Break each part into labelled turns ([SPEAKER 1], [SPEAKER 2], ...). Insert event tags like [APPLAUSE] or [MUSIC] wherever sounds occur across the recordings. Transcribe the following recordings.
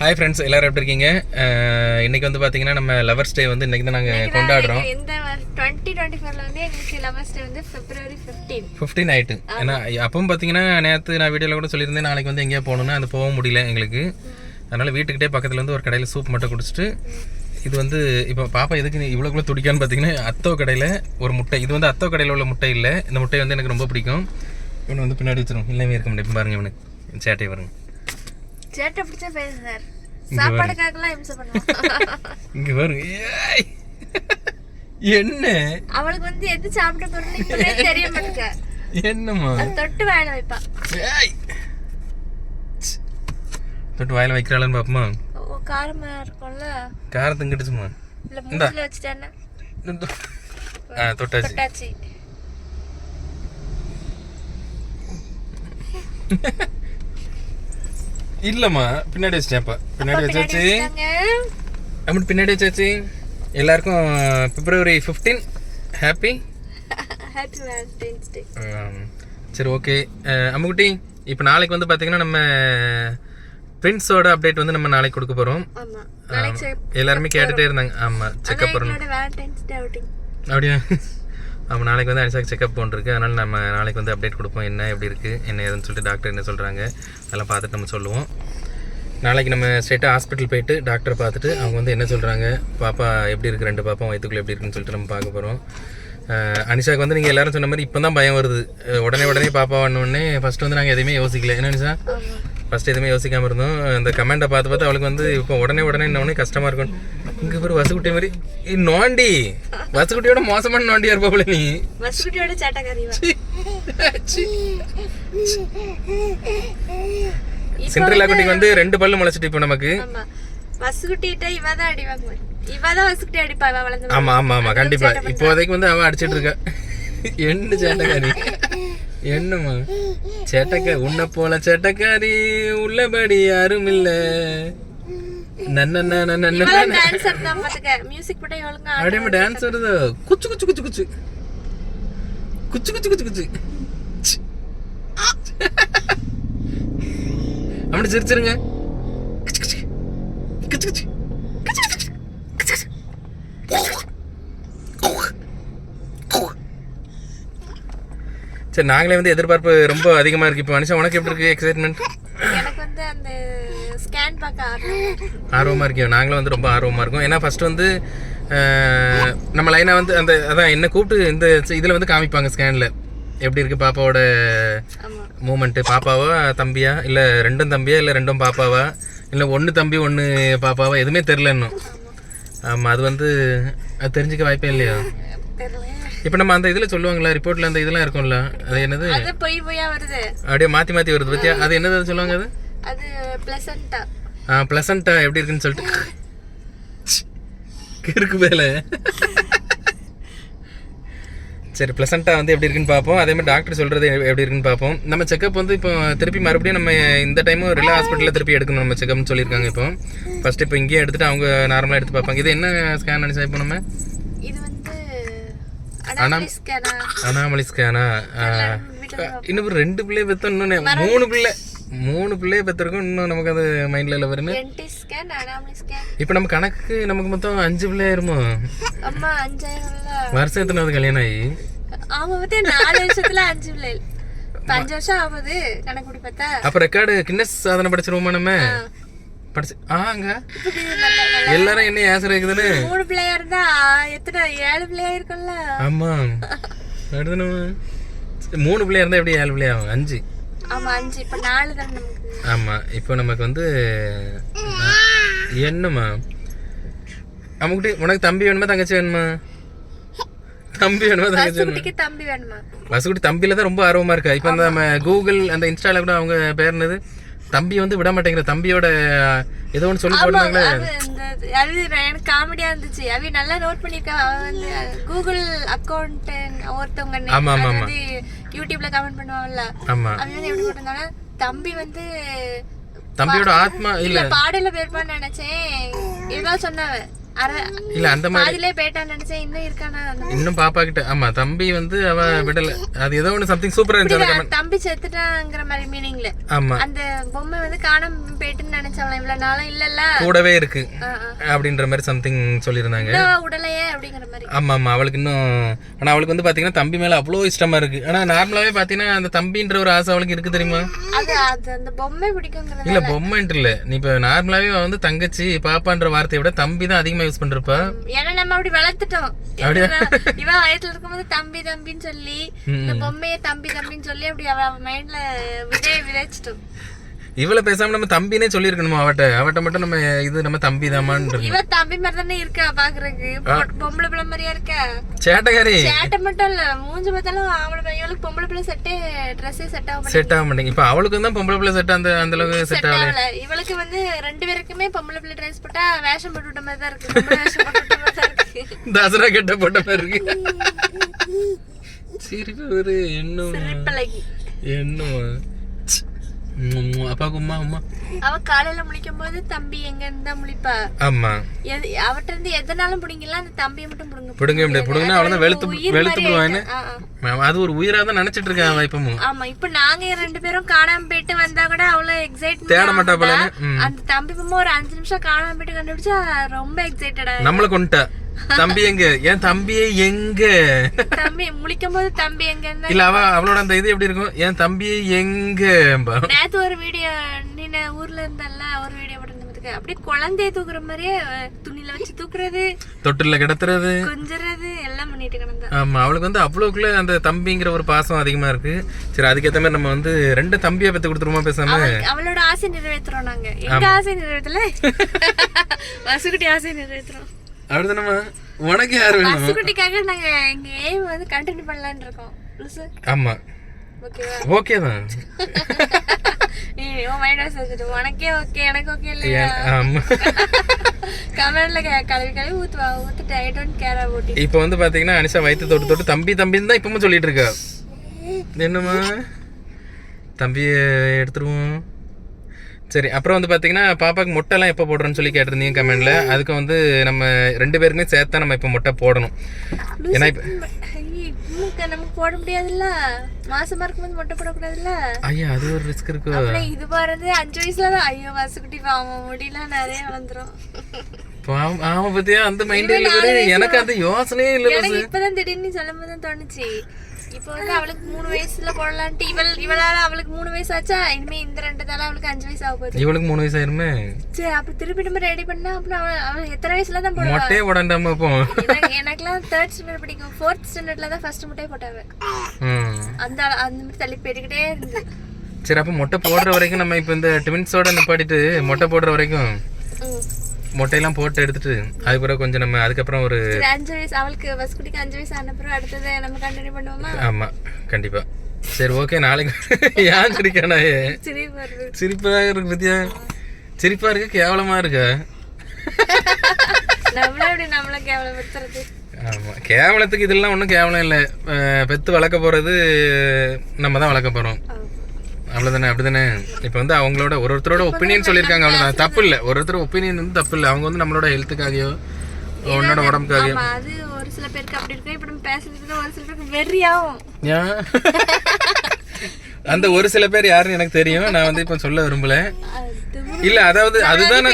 [SPEAKER 1] Hi friends எல்லாரும் எப்படி இருக்கீங்க? இன்னைக்கு வந்து பார்த்தீங்கன்னா நம்ம லவர்ஸ் டே வந்து இன்னைக்கு தான் நாங்கள் கொண்டாடுறோம்.
[SPEAKER 2] இந்த டுவெண்ட்டி டுவெண்ட்டி ஃபோர்ல வந்து எங்களுக்கு லவர்ஸ் டே வந்து பிப்ரவரி ஃபிஃப்டீன்
[SPEAKER 1] ஃபிஃப்டீன் ஆயிட்டு ஏன்னா அப்பவும் பார்த்தீங்கன்னா நேற்று நான் வீடியோவில் கூட சொல்லியிருந்தேன் நாளைக்கு வந்து எங்கேயா போகணுன்னா அது போக முடியல எங்களுக்கு. அதனால் வீட்டுக்கிட்டே பக்கத்தில் வந்து ஒரு கடையில் சூப் மட்டும் குடிச்சிட்டு இது வந்து இப்போ பாப்பா எதுக்கு இவ்வளோக்குள்ள துடிக்கான்னு பார்த்தீங்கன்னா அத்தோ கடையில் ஒரு முட்டை. இது வந்து அத்தோ கடையில் உள்ள முட்டை இல்லை. இந்த முட்டை வந்து எனக்கு ரொம்ப பிடிக்கும். இவனை வந்து பின்னாடி வச்சிரும் இல்லவே இருக்க முடியும் பாருங்க இவனு சேட்டை பாருங்க.
[SPEAKER 2] சேட்டை பிடிச்சா பேசு சார். சாப்பாடுக்காகலாம் இம்சை பண்ணுவான்
[SPEAKER 1] இங்கே பாருங்க. என்ன?
[SPEAKER 2] அவளுக்கு வந்து எது சாப்பிட போறோம்னு இப்பவே தெரிய மாட்டேங்க
[SPEAKER 1] என்னம்மா?
[SPEAKER 2] தொட்டு வாயில வைப்பா.
[SPEAKER 1] தொட்டு வாயில வைக்கிறாளான்னு பாப்போமா?
[SPEAKER 2] ஓ காரமா இருக்கும்ல.
[SPEAKER 1] காரத்தை கிட்டுச்சுமா
[SPEAKER 2] இல்ல மூஞ்சில வச்சுட்டானா
[SPEAKER 1] தொட்டாச்சு.
[SPEAKER 2] தொட்டாச்சு.
[SPEAKER 1] இல்லம்மா பின்னாடி வச்சிட்டேன்ப்பா பின்னாடி வச்சாச்சு. அப்படி பின்னாடி வச்சாச்சு. எல்லாருக்கும் பிப்ரவரி ஃபிஃப்டீன் [LAUGHS] ஹாப்பி சரி ஓகே அம்முக்குட்டி இப்போ நாளைக்கு வந்து பார்த்தீங்கன்னா நம்ம பிரின்ஸோட அப்டேட் வந்து நம்ம நாளைக்கு கொடுக்க போகிறோம் எல்லாருமே கேட்டுட்டே இருந்தாங்க. ஆமாம் செக்அப் பண்ணணும் அப்படியா? நம்ம நாளைக்கு வந்து அனிசாக்கு செக்அப் போன்றிருக்கு அதனால் நம்ம நாளைக்கு வந்து அப்டேட் கொடுப்போம். என்ன எப்படி இருக்குது என்ன ஏதுன்னு சொல்லிட்டு டாக்டர் என்ன சொல்கிறாங்க அதெல்லாம் பார்த்துட்டு நம்ம சொல்லுவோம். நாளைக்கு நம்ம ஸ்ட்ரெயிட்டாக ஹாஸ்பிட்டல் போயிட்டு டாக்டரை பார்த்துட்டு அவங்க வந்து என்ன சொல்கிறாங்க பாப்பா எப்படி இருக்குது ரெண்டு பாப்பா வயிற்றுக்குள்ளே எப்படி இருக்குன்னு சொல்லிட்டு நம்ம பார்க்க போகிறோம் அனிஷாக்கு வந்து நீங்கள் எல்லாரும் சொன்ன மாதிரி இப்போ தான் பயம் வருது. உடனே உடனே பாப்பா உடனே ஃபஸ்ட்டு வந்து நாங்கள் எதுவுமே யோசிக்கல. என்ன அனிஷா?
[SPEAKER 2] ஆமா
[SPEAKER 1] ஃபஸ்ட் எதுவுமே யோசிக்காமல் இருந்தோம். அந்த கமெண்ட்டை பார்த்து பார்த்து அவளுக்கு வந்து இப்போ உடனே உடனே இன்னொன்னே கஷ்டமாக இருக்கும். இங்கே பேர் வசுக்குட்டி மாதிரி. "ஏய், நோண்டி. வசுக்குட்டியோட மோசமான நோண்டியா இருப்பாப்புல நீ.
[SPEAKER 2] சேட்டக்காரிவா
[SPEAKER 1] சிண்ட்ரிலா குட்டிக்கு வந்து ரெண்டு பல்லு முளைச்சிட்டு இப்போ நமக்கு.
[SPEAKER 2] ஆமா. வசுகுட்டிட்ட இவ தான் அடி வாங்குவா இவ தான் வசுகுட்டி அடிப்பா இவ வளர்ந்து
[SPEAKER 1] ஆமா ஆமா ஆமா. கண்டிப்பா. இப்போதைக்கு வந்து அவன் அடிச்சிட்டு இருக்கா. என்ன சேட்டக்காரி? என்னம்மா? சேட்டக்கா உன்னை போல சேட்டக்காரி உள்ளபடி யாரும் இல்ல டான்ஸ் வருது குச்சு குச்சு குச்சு குச்சு. குச்சு குச்சு குச்சு குச்சு. அப்படி சிரிச்சிருங்க. குச்சு குச்சு. குச்சு. குச்சு. குச்சு குச்சு. குச்சு குச்சு. சரி நாங்களே வந்து எதிர்பார்ப்பு ரொம்ப அதிகமா இருக்கு. இப்போ மனுஷன் உனக்கு எப்படி இருக்கு எக்ஸைட்மெண்ட்
[SPEAKER 2] எனக்கு வந்து அந்த ஸ்கேன் பார்க்க ஆர்வம்
[SPEAKER 1] ஆர்வமாக இருக்கோம் நாங்களும் வந்து ரொம்ப ஆர்வமாக இருக்கோம். ஏன்னா ஃபர்ஸ்ட் வந்து நம்ம லைனாக வந்து அந்த அதான் என்ன கூப்பிட்டு இந்த இதில் வந்து காமிப்பாங்க ஸ்கேனில் எப்படி இருக்குது பாப்பாவோட மூமெண்ட்டு பாப்பாவா தம்பியா? இல்லை ரெண்டும் தம்பியா? இல்லை ரெண்டும் பாப்பாவா? இல்லை ஒன்று தம்பி ஒன்று பாப்பாவா? எதுவுமே தெரில இன்னும் ஆமாம் அது வந்து அது தெரிஞ்சுக்க வாய்ப்பே இல்லையா?
[SPEAKER 2] தெரியல.
[SPEAKER 1] இப்போ நம்ம அந்த இதில் சொல்லுவாங்களா ரிப்போர்ட்டில் அந்த இதெல்லாம் இருக்கும்ல அது என்னது?
[SPEAKER 2] அது பொய் பொய்யா வருது.
[SPEAKER 1] அப்படியே மாற்றி மாற்றி வருது பத்தியா? அது என்னது சொல்லுவாங்க அது?
[SPEAKER 2] அது பிளசண்டா
[SPEAKER 1] ஆ ப்ளசண்ட்டா எப்படி இருக்குன்னு சொல்லிட்டு. கிறுக்கு வேலை. சரி ப்ளசண்ட்டாக வந்து எப்படி இருக்குன்னு பார்ப்போம். அதே மாதிரி டாக்டர் சொல்கிறது எப்படி இருக்குன்னு பார்ப்போம். நம்ம செக்கப் வந்து இப்போ திருப்பி மறுபடியும் நம்ம இந்த டைமும் ரிலா ஹாஸ்பிட்டலில் திருப்பி எடுக்கணும் நம்ம செக்கப்னு சொல்லியிருக்காங்க இப்போ. ஃபர்ஸ்ட் இப்போ இங்கேயே எடுத்துட்டு அவங்க நார்மலாக எடுத்து பார்ப்பாங்க. இது என்ன ஸ்கேன் நினச்சா இப்போ நம்ம?
[SPEAKER 2] அனாமலி ஸ்கேனா
[SPEAKER 1] அனாமலி ஸ்கேனா? இன்னும் ரெண்டு பிள்ளைய பெற்றோம் இன்னும் மூணு பிள்ளை. மூணு பிள்ளைய பெற்றிருக்கோம் இன்னும் நமக்கு அது மைண்டில் இல்லை
[SPEAKER 2] ஸ்கேன்
[SPEAKER 1] இப்போ நம்ம கணக்கு நமக்கு மொத்தம் அஞ்சு பிள்ளையாயிருமோ வருஷம் எத்தனாவது கல்யாணம் ஆகி
[SPEAKER 2] ஆமா பத்தியா நாலு வருஷத்துல அஞ்சு பிள்ளைகள் இப்ப அஞ்சு வருஷம் ஆகுது கணக்கு படி பார்த்தா
[SPEAKER 1] அப்ப ரெக்கார்டு கின்னஸ் சாதனை படிச்சிருவோமா நம்ம? படிச்சு ஆங்க [LAUGHS] எல்லாரும் என்ன ஆசை இருக்குதுன்னு?
[SPEAKER 2] மூணு பிள்ளையா இருந்தா எத்தனை ஏழு பிள்ளையா இருக்கும்ல?
[SPEAKER 1] ஆமா. [LAUGHS] அடுத்து மூணு பிள்ளையா இருந்தா எப்படி ஏழு பிள்ளையா ஆகும்? அஞ்சு.
[SPEAKER 2] ஆமா அஞ்சு. இப்ப நாலு தான்
[SPEAKER 1] ஆமா இப்போ நமக்கு வந்து என்னம்மா? அம்முக்குட்டி உனக்கு தம்பி வேணுமா தங்கச்சி வேணுமா? தம்பி வேணுமா தங்கச்சி வேணுமா?
[SPEAKER 2] குட்டிக்கு தம்பி வேணுமா?
[SPEAKER 1] வசுக்குட்டி தம்பியில தான் ரொம்ப ஆர்வமா இருக்கா? இப்போ நம்ம கூகுள் அந்த இன்ஸ்டால கூட அவங்க பேர் என்னது? தம்பி வந்து விட மாட்டேங்கிற தம்பியோட ஏதோ ஒன்று சொல்லி போடுறாங்களே.
[SPEAKER 2] அது அது எனக்கு காமெடியா இருந்துச்சு. அவி நல்லா நோட் பண்ணிருக்கா வந்து கூகுள் அக்கௌண்ட் ஒருத்தவங்க
[SPEAKER 1] ஆமா, ஆமா,
[SPEAKER 2] அது வந்து யூடியூப்ல கமெண்ட் பண்ணுவாங்கல்ல.
[SPEAKER 1] ஆமா.
[SPEAKER 2] அவன் வந்து எப்படி போட்டிருந்தாங்கன்னா தம்பி வந்து
[SPEAKER 1] தம்பியோட ஆத்மா இல்ல.
[SPEAKER 2] பாடல பேர்ப்பான்னு நினைச்சேன். ஏதோ சொன்னவன்
[SPEAKER 1] இல்ல அந்த மாதிரி.
[SPEAKER 2] இன்னும்
[SPEAKER 1] பாப்பா கிட்ட. ஆமா தம்பி வந்து அவ விடல. அது ஏதோ ஒண்ணு சம்திங் சூப்பரா இருந்துச்சு.
[SPEAKER 2] தம்பி செத்துட்டாங்கிற மாதிரி மீனிங்ல
[SPEAKER 1] ஆமா.
[SPEAKER 2] அந்த பொம்மை வந்து காணாம போயிட்டுன்னு நினைச்சவள? இவ்வளவு நாளும் இல்லல்ல
[SPEAKER 1] கூடவே இருக்கு. அப்படின்ற மாதிரி சம்திங் சொல்லியிருந்தாங்க.
[SPEAKER 2] இன்னும் உடலையே அப்படிங்கிற மாதிரி.
[SPEAKER 1] ஆமா ஆமா அவளுக்கு இன்னும் ஆனா அவளுக்கு வந்து பாத்தீங்கன்னா தம்பி மேல அவ்வளோ இஷ்டமா இருக்கு. ஆனா நார்மலாவே பாத்தீங்கன்னா அந்த தம்பின்ற ஒரு ஆசை அவளுக்கு இருக்கு தெரியுமா?
[SPEAKER 2] அது அது அந்த பொம்மை பிடிக்குங்கிறது
[SPEAKER 1] இல்ல பொம்மைன்ட்டு இல்ல. நீ இப்ப நார்மலாவே வந்து தங்கச்சி பாப்பான்ற வார்த்தையை விட தம்பி தான் அதிகமா யூஸ் பண்றப்ப?
[SPEAKER 2] ஏன்னா நம்ம அப்படி வளர்த்துட்டோம்.
[SPEAKER 1] அப்படியா?
[SPEAKER 2] இவ- இவ வயசுல இருக்கும்போது தம்பி தம்பின்னு சொல்லி இந்த பொம்மைய தம்பி தம்பின்னு சொல்லி அப்படி அவ மைண்ட்ல விதை விதைச்சிட்டோம்.
[SPEAKER 1] இவளை பேசாம நம்ம தம்பினே சொல்லியிருக்கணுமா? அவட்ட அவட்ட மட்டும் நம்ம இது நம்ம தம்பி தாமான்னு
[SPEAKER 2] இவ தம்பி மாதிரி தானே இருக்கா பாக்குறதுக்கு? பொம்பளை பிள்ளை மாதிரியா இருக்கா?
[SPEAKER 1] சேட்டக்காரி.
[SPEAKER 2] சேட்டை மட்டும் இல்ல மூஞ்சி பார்த்தாலும் அவளை பையன் இவளுக்கு பொம்பளை பிள்ளை செட்டே ட்ரெஸ்ஸே செட் ஆக
[SPEAKER 1] செட் ஆக மாட்டேங்க இப்ப அவளுக்கு தான் பொம்பளை பிள்ளை செட் அந்த அந்த அளவுக்கு செட் ஆகல.
[SPEAKER 2] இவளுக்கு வந்து ரெண்டு பேருக்குமே பொம்பளை பிள்ளை ட்ரெஸ் போட்டா வேஷம் போட்டு விட்ட மாதிரி தான் இருக்கு.
[SPEAKER 1] தசரா கெட்ட போட்ட மாதிரி இருக்கு. சிரிப்பு ஒரு எண்ணும் எண்ணும் அப்பாவுக்கு உமா உமா
[SPEAKER 2] அவ காலையில முழிக்கும் போது தம்பி எங்க இருந்தா முழிப்பா?
[SPEAKER 1] ஆமா.
[SPEAKER 2] அவட்ட இருந்து எதனாலும் பிடிங்கலாம் அந்த தம்பியை மட்டும் பிடுங்க.
[SPEAKER 1] பிடுங்க முடியாது. பிடுங்கன்னா அவளதான் வெளுத்து வெளுத்து
[SPEAKER 2] ஆ.
[SPEAKER 1] அது ஒரு உயிரா தான் நினைச்சிட்டு இருக்கேன் அவன் இப்பமும்
[SPEAKER 2] ஆமா இப்ப நாங்க ரெண்டு பேரும் காணாம போயிட்டு வந்தா கூட அவ்வளவு எக்ஸைட்
[SPEAKER 1] தேட மாட்டா ம்.
[SPEAKER 2] அந்த தம்பி பொம்மை ஒரு அஞ்சு நிமிஷம் காணாம போயிட்டு கண்டுபிடிச்சா ரொம்ப எக்ஸைட்டடா
[SPEAKER 1] நம்மள கொண்டுட்டா தம்பி எங்க? என் தம்பியே எங்க?
[SPEAKER 2] தம்பி முழிக்கும் போது தம்பி எங்க
[SPEAKER 1] இல்ல அவ அவளோட அந்த இது எப்படி இருக்கும்? என் தம்பியே எங்க
[SPEAKER 2] நேத்து ஒரு வீடியோ நீ ஊர்ல இருந்தல்ல ஒரு வீடியோ போட்டு அப்படியே குழந்தைய தூக்குற மாதிரியே அஹ், துணியில வச்சு தூக்குறது
[SPEAKER 1] தொட்டில கிடத்துறது.
[SPEAKER 2] கொஞ்சறது எல்லாம் பண்ணிட்டு கிடந்தா.
[SPEAKER 1] ஆமா அவளுக்கு வந்து அவ்வளவுக்குள்ள அந்த தம்பிங்கிற ஒரு பாசம் அதிகமா இருக்கு. சரி அதுக்கேத்த மாதிரி நம்ம வந்து ரெண்டு தம்பியை பத்தி கொடுத்துருமா பேசாம?
[SPEAKER 2] அவளோட ஆசை நிறைவேத்துறோம் நாங்க. எங்க ஆசை நிறைவேற்றல [LAUGHS] வசுக்குட்டி ஆசை நிறைவேத்துறோம்.
[SPEAKER 1] அப்படிதானம்மா உனக்கு யாரு வேணும்?
[SPEAKER 2] வசுக்குட்டிக்காக நாங்க எங்க எய்ம் வந்து கண்டினியூ பண்ணலாம்னு இருக்கோம்.
[SPEAKER 1] ஆமா.
[SPEAKER 2] ஓகேவா
[SPEAKER 1] ஓகே தான். [LAUGHS]
[SPEAKER 2] உனக்கே ஓகே எனக்கு ஓகே இல்லையா?
[SPEAKER 1] ஆமா. [LAUGHS]
[SPEAKER 2] கமெண்ட்ல கழுவி கழுவி ஊத்துவா ஊத்துட்டு ஐ டோன்ட் கேர் அபவுட்
[SPEAKER 1] இப்போ வந்து பாத்தீங்கன்னா அனிஷா வயிற்று தொட்டு தொட்டு தம்பி தம்பின்னு தான் இப்பவும் சொல்லிட்டு இருக்கா. என்னம்மா? தம்பியை எடுத்துருவோம். சரி அப்புறம் வந்து பாத்தீங்கன்னா பாப்பாக்கு மொட்டைலாம் எப்போ போடுறோன்னு சொல்லி கேட்டிருந்தீங்க கமெண்ட்ல. அதுக்கு வந்து நம்ம ரெண்டு பேருக்குமே சேர்த்தா நம்ம இப்போ மொட்டை போடணும். ஏன்னா இப்போ
[SPEAKER 2] நமக்கு போட முடியாதுல்ல? மாசமா இருக்கும்போது மொட்டை போடக்கூடாதுல்ல?
[SPEAKER 1] ஐயா அது ஒரு ரிஸ்க் இருக்கு?
[SPEAKER 2] அப்புறம் இது பாருது அஞ்சு வயசுல தான் ஐயோ வசுக்குட்டி பாவம் முடியலாம் நிறைய வந்துரும்.
[SPEAKER 1] பாவம் ஆமா பத்தியா? அந்த மைண்டே. எனக்கு அந்த யோசனையே இல்லை
[SPEAKER 2] இப்பதான் திடீர்னு சொல்லும் போது தான் தோணுச்சு. இப்போ வந்து அவளுக்கு மூணு வயசுல போடலான்ட்டு இவள் இவளால அவளுக்கு மூணு வயசு ஆச்சா இனிமே இந்த ரெண்டு தால அவளுக்கு அஞ்சு வயசு ஆக போகுது.
[SPEAKER 1] இவளுக்கு மூணு வயசு ஆயிருமே?
[SPEAKER 2] சரி அப்ப திருப்பி நம்ம ரெடி பண்ணா அப்புறம் அவள் அவள் எத்தனை வயசுல தான் போடுவா?
[SPEAKER 1] மொட்டையே போடாண்டாம அப்போ
[SPEAKER 2] எனக்கு எனக்குலாம் தேர்ட் ஸ்டாண்டர்ட் படிக்கும். ஃபோர்த் ஸ்டாண்டர்ட்ல தான் ஃபர்ஸ்ட் முட்டையை போட்டாவ. அந்த அந்த மாதிரி தள்ளி போயிட்டுக்கிட்டே இருந்து.
[SPEAKER 1] சரி அப்போ மொட்டை போடுற வரைக்கும் நம்ம இப்போ இந்த ட்வின்ஸோட நிப்பாட்டிட்டு மொட்டை போடுற வரைக்கும். மொட்டையெல்லாம் போட்டு எடுத்துட்டு அதுக்கு பிறகு கொஞ்சம் நம்ம அதுக்கப்புறம் ஒரு
[SPEAKER 2] அஞ்சு வயசு அவளுக்கு வசுக்குட்டிக்கு அஞ்சு வயசு ஆன அப்புறம் அடுத்தது நம்ம கண்டினியூ பண்ணுவோமா?
[SPEAKER 1] ஆமா கண்டிப்பா. சரி ஓகே நாளைக்கு ஏன் சிரிக்கானா சிரிப்பா இருக்கு. பத்தியா? சிரிப்பா இருக்கு கேவலமா இருக்கா? ஆமா கேவலத்துக்கு இதெல்லாம் ஒன்றும் கேவலம் இல்லை. பெத்து வளர்க்க போறது நம்ம தான் வளர்க்க போறோம். அவ்வளோதானே அப்படிதானே? இப்போ வந்து அவங்களோட ஒரு ஒருத்தரோட ஒப்பீனியன் சொல்லியிருக்காங்க அவ்வளோதான் தப்பு இல்லை. ஒரு ஒருத்தர் ஒப்பீனியன் வந்து தப்பு இல்லை. அவங்க வந்து நம்மளோட ஹெல்த்துக்காகயோ உன்னோட உடம்புக்காகயோ.
[SPEAKER 2] அது ஒரு சில பேருக்கு அப்படி இருக்கு. இப்ப நம்ம பேசுறது ஒரு சில பேருக்கு வெறியாகும்
[SPEAKER 1] அந்த ஒரு சில பேர் யாருன்னு எனக்கு தெரியும். நான் வந்து இப்போ சொல்ல விரும்பல. இல்ல அதாவது அதுதான்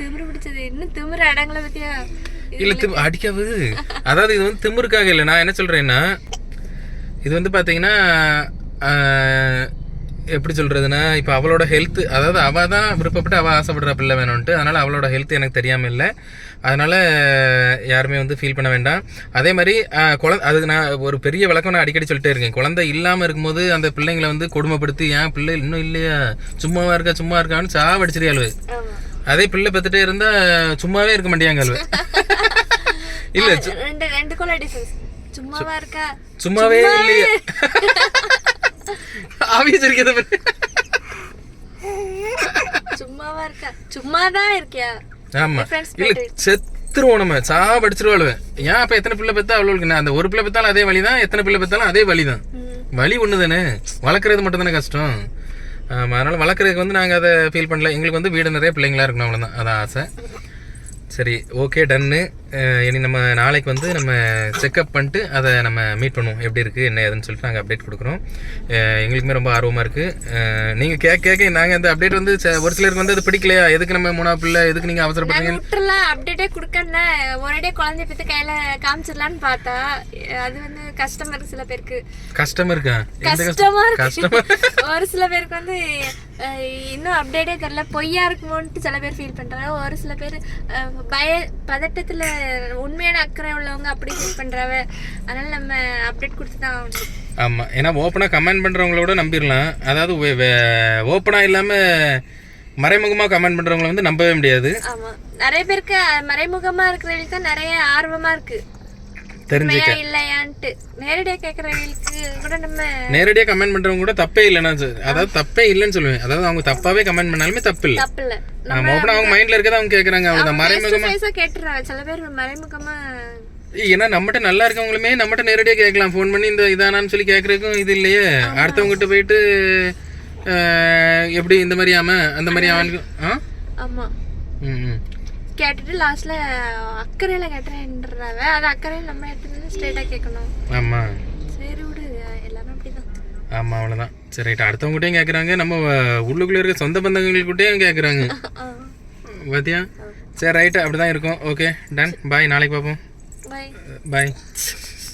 [SPEAKER 2] திமிரு பிடிச்சது. இன்னும் திமிரு அடங்கல பத்தியா?
[SPEAKER 1] இல்ல திம் அடிக்காது. அதாவது இது வந்து திமிருக்காக இல்லை. நான் என்ன சொல்றேன்னா இது வந்து பாத்தீங்கன்னா எப்படி சொல்றதுன்னா இப்போ அவளோட ஹெல்த் அதாவது அவ தான் விருப்பப்பட்டு அவ ஆசைப்படுற பிள்ளை வேணும்ட்டு அதனால அவளோட ஹெல்த் எனக்கு தெரியாம இல்லை. அதனால யாருமே வந்து ஃபீல் பண்ண வேண்டாம். அதே மாதிரி குழந்தை அதுக்கு நான் ஒரு பெரிய விளக்கம் நான் அடிக்கடி சொல்லிட்டே இருக்கேன். குழந்தை இல்லாம இருக்கும்போது அந்த பிள்ளைங்களை வந்து கொடுமைப்படுத்தி ஏன் பிள்ளை இன்னும் இல்லையா? சும்மாவா இருக்கா சும்மா இருக்கான்னு சாவடிச்சிருக்காள்
[SPEAKER 2] ஆமா.
[SPEAKER 1] அதே பிள்ளை பெத்துட்டே இருந்தா சும்மாவே இருக்க மாட்டேங்க [LAUGHS] இல்ல சு-
[SPEAKER 2] ரெண்டு [LAUGHS] கொலை டிஃபரன்ஸ் சும்மாவா இருக்கா? இருக்கியா?
[SPEAKER 1] ஆமா. இல்ல செத்துருவோம் நம்ம. சாவடிச்சிருவாளுவேன் ஏன் அப்ப எத்தனை பிள்ளை பெத்தா என்ன? அந்த ஒரு பிள்ளை பெத்தாலும் அதே வழிதான் எத்தனை பிள்ளை பெத்தாலும் அதே வழிதான்.
[SPEAKER 2] ம்.
[SPEAKER 1] வலி ஒண்ணு தானே வளர்க்குறது மட்டும் தானே கஷ்டம். ஆமா அதனால வளர்க்குறதுக்கு வந்து நாங்க அதை ஃபீல் பண்ணல. எங்களுக்கு வந்து வீடு நிறைய பிள்ளைங்களா இருக்கணும் அவ்வளவுதான். அதான் ஆசை. சரி ஓகே டன்னு இனி நம்ம நாளைக்கு வந்து நம்ம செக்அப் பண்ணிட்டு அதை நம்ம மீட் பண்ணுவோம். எப்படி இருக்குது என்ன ஏதுன்னு சொல்லிட்டு நாங்கள் அப்டேட் கொடுக்குறோம். எங்களுக்குமே ரொம்ப ஆர்வமாக இருக்குது நீங்கள் கேட்க கேட்க நாங்கள் அந்த அப்டேட் வந்து ச- ஒரு சிலருக்கு வந்து அது பிடிக்கலையா? எதுக்கு நம்ம மூணா பிள்ளை எதுக்கு நீங்கள் அவசரப்படுறீங்க?
[SPEAKER 2] விட்டுறலாம் அப்டேட்டே கொடுக்கல. ஒரேடே குழந்தை பற்றி கையில் காமிச்சிடலான்னு பார்த்தா அது வந்து கஷ்டமா இருக்கு சில பேருக்கு.
[SPEAKER 1] கஷ்டமா
[SPEAKER 2] கஷ்டமா இருக்கு ஒரு சில பேருக்கு வந்து இன்னும் அப்டேட்டே தெரியல பொய்யா இருக்குமோன்ட்டு சில பேர் ஃபீல் பண்றாங்க. ஒரு சில பேர் பய பதட்டத்துல உண்மையான அக்கறை உள்ளவங்க அப்படி ஃபீல் பண்றாங்க அதனால நம்ம அப்டேட் கொடுத்து தான் ஆகணும்.
[SPEAKER 1] ஆமாம் ஏன்னா ஓப்பனாக கமெண்ட் பண்ணுறவங்களோட நம்பிடலாம் அதாவது ஓப்பனாக இல்லாமல் மறைமுகமாக கமெண்ட் பண்ணுறவங்கள வந்து நம்பவே முடியாது.
[SPEAKER 2] ஆமா. நிறைய பேருக்கு அஹ், மறைமுகமா இருக்கிறவங்களுக்கு தான் நிறைய ஆர்வமா இருக்கு.
[SPEAKER 1] தெரிஞ்சு
[SPEAKER 2] உண்மையா இல்லையான்ட்டு. நேரடியா கேக்குறவங்களுக்கு கூட நம்ம
[SPEAKER 1] நேரடியாக கமெண்ட் பண்ணுறவங்க கூட தப்பே இல்லைன்னா அதாவது தப்பே இல்லைன்னு சொல்லுவேன். அதாவது அவங்க தப்பாகவே கமெண்ட் பண்ணாலுமே தப்பு இல்லை.
[SPEAKER 2] தப்பு இல்ல.
[SPEAKER 1] நம்ம ஓப்பனாக அவங்க மைண்டில் இருக்கதை அவங்க கேட்குறாங்க அவ்வளோதான் மறைமுகமாக
[SPEAKER 2] கேட்டுறாங்க. சில பேர் மறைமுகமா
[SPEAKER 1] ஏன்னா நம்மகிட்ட நல்லா இருக்கவங்களுமே நம்மகிட்ட நேரடியாக கேட்கலாம். ஃபோன் பண்ணி இந்த இதானான்னு சொல்லி கேட்குறதுக்கும் இது இல்லையே. அடுத்தவங்ககிட்ட போயிட்டு எப்படி இந்த மாதிரி ஆம அந்த மாதிரி அவனுக்கு ஆ?
[SPEAKER 2] ஆமா.
[SPEAKER 1] ம் ம்.
[SPEAKER 2] கேட்டுட்டு லாஸ்ட்ல அக்கறையில கேட்டுறேன்றாங்க அது அக்கறையில நம்ம எடுத்துட்டு ஸ்ட்ரெயிட்டா கேட்கணும்
[SPEAKER 1] ஆமாம்
[SPEAKER 2] சரி விடு எல்லாரும் அப்படிதான்.
[SPEAKER 1] ஆமாம் அவ்வளோதான் சரி ரைட் அடுத்தவங்ககிட்டயும் கேட்குறாங்க நம்ம உள்ளுக்குள்ளே இருக்க சொந்த பந்தங்கள்கிட்டயும் கேட்குறாங்க [LAUGHS]
[SPEAKER 2] ஆ.
[SPEAKER 1] பாத்தியா? சரி ரைட்டு. அப்படி தான் இருக்கும் ஓகே டன் பாய் நாளைக்கு பார்ப்போம்
[SPEAKER 2] பாய்
[SPEAKER 1] பாய்